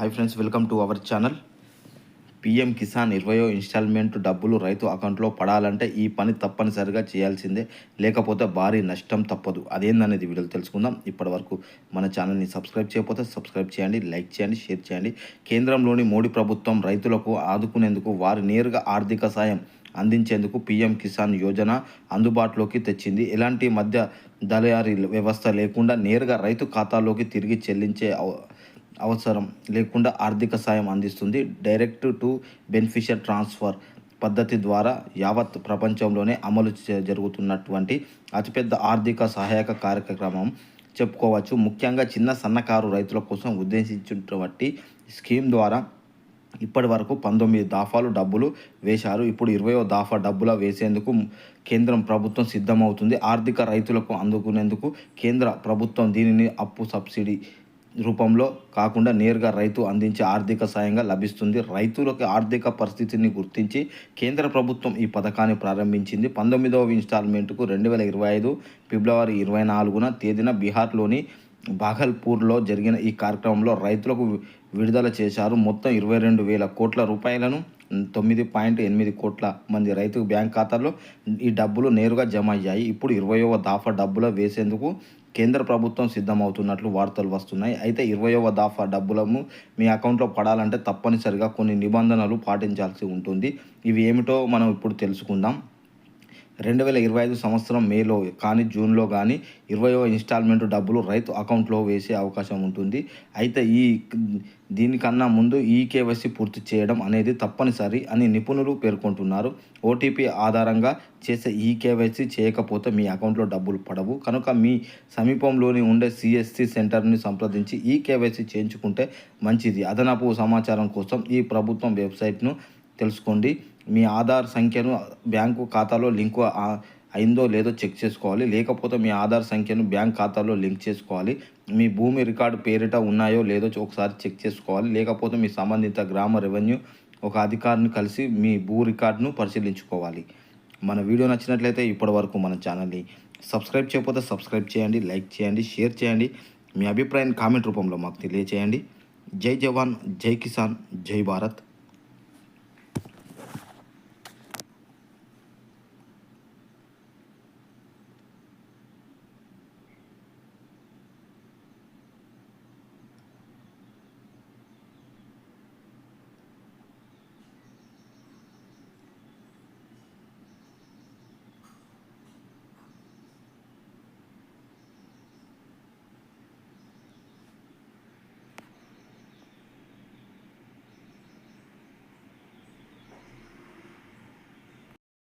Hi friends welcome to our channel. PM Kisan ఇరవయో instalment డబ్బులు రైతు అకౌంట్లో పడాలంటే ఈ పని తప్పనిసరిగా చేయాల్సిందే. లేకపోతే భారీ నష్టం తప్పదు. అదేందనేది వీడియోలో తెలుసుకుందాం. ఇప్పటి వరకు మన ఛానల్ని సబ్స్క్రైబ్ చేయకపోతే సబ్స్క్రైబ్ చేయండి లైక్ చేయండి షేర్ చేయండి. కేంద్రంలోని మోడీ ప్రభుత్వం రైతులకు ఆదుకునేందుకు వారి నేరుగా ఆర్థిక సాయం అందించేందుకు పీఎం కిసాన్ యోజన అందుబాటులోకి తెచ్చింది. ఎలాంటి మధ్య దళయారీ వ్యవస్థ లేకుండా నేరుగా రైతు ఖాతాలోకి తిరిగి చెల్లించే అవసరం లేకుండా ఆర్థిక సాయం అందిస్తుంది. డైరెక్ట్ టు బెనిఫిషియర్ ట్రాన్స్ఫర్ పద్ధతి ద్వారా యావత్ ప్రపంచంలోనే అమలు చే- జరుగుతున్నటువంటి అతిపెద్ద ఆర్థిక సహాయక కార్యక్రమం చెప్పుకోవచ్చు. ముఖ్యంగా చిన్న సన్నకారు రైతుల కోసం ఉద్దేశించినటువంటి స్కీమ్ ద్వారా ఇప్పటి వరకు పంతొమ్మిది దాఫాలు డబ్బులు వేశారు. ఇప్పుడు ఇరవయో దాఫా డబ్బుల వేసేందుకు కేంద్రం ప్రభుత్వం సిద్ధమవుతుంది. ఆర్థిక రైతులకు అందుకునేందుకు కేంద్ర ప్రభుత్వం దీనిని అప్పు సబ్సిడీ రూపంలో కాకుండా నేరుగా రైతు అందించే ఆర్థిక సాయంగా లభిస్తుంది. రైతులకు ఆర్థిక పరిస్థితిని గుర్తించి కేంద్ర ప్రభుత్వం ఈ పథకాన్ని ప్రారంభించింది. పంతొమ్మిదవ ఇన్స్టాల్మెంట్కు రెండు వేల ఇరవై ఐదు ఫిబ్రవరి ఇరవై నాలుగున తేదీన బీహార్లోని బాగల్పూర్లో జరిగిన ఈ కార్యక్రమంలో రైతులకు విడుదల చేశారు. మొత్తం ఇరవై రెండు వేల కోట్ల రూపాయలను తొమ్మిది పాయింట్ ఎనిమిది కోట్ల మంది రైతు బ్యాంక్ ఖాతాల్లో ఈ డబ్బులు నేరుగా జమ అయ్యాయి. ఇప్పుడు ఇరవయవ దాఫా డబ్బులు వేసేందుకు కేంద్ర ప్రభుత్వం సిద్ధమవుతున్నట్లు వార్తలు వస్తున్నాయి. అయితే ఇరవయవ దాఫా డబ్బులను మీ అకౌంట్లో పడాలంటే తప్పనిసరిగా కొన్ని నిబంధనలు పాటించాల్సి ఉంటుంది. ఇవి ఏమిటో మనం ఇప్పుడు తెలుసుకుందాం. రెండు వేల ఇరవై ఐదు సంవత్సరం మేలో కానీ జూన్లో కానీ ఇరవయో ఇన్స్టాల్మెంట్ డబ్బులు రైతు అకౌంట్లో వేసే అవకాశం ఉంటుంది. అయితే ఈ దీనికన్నా ముందు ఈ కేవైసీ పూర్తి చేయడం అనేది తప్పనిసరి అని నిపుణులు పేర్కొంటున్నారు. ఓటీపీ ఆధారంగా చేసే ఈ కేవైసీ చేయకపోతే మీ అకౌంట్లో డబ్బులు పడవు. కనుక మీ సమీపంలోని ఉండే సిఎస్సి సెంటర్ని సంప్రదించి ఈ కేవైసీ చేయించుకుంటే మంచిది. అదనపు సమాచారం కోసం ఈ ప్రభుత్వం వెబ్సైట్ను తెలుసుకోండి. మీ ఆధార్ సంఖ్యను బ్యాంకు ఖాతాలో లింకు అయిందో లేదో చెక్ చేసుకోవాలి. లేకపోతే మీ ఆధార్ సంఖ్యను బ్యాంక్ ఖాతాలో లింక్ చేసుకోవాలి. మీ భూమి రికార్డు పేరిట ఉన్నాయో లేదో ఒకసారి చెక్ చేసుకోవాలి. లేకపోతే మీ సంబంధిత గ్రామ రెవెన్యూ ఒక అధికారిని కలిసి మీ భూ రికార్డును పరిశీలించుకోవాలి. మన వీడియో నచ్చినట్లయితే ఇప్పటి వరకు మన ఛానల్ని సబ్స్క్రైబ్ చేయకపోతే సబ్స్క్రైబ్ చేయండి లైక్ చేయండి షేర్ చేయండి. మీ అభిప్రాయాన్ని కామెంట్ రూపంలో మాకు తెలియచేయండి. జై జవాన్ జై కిసాన్ జై భారత్.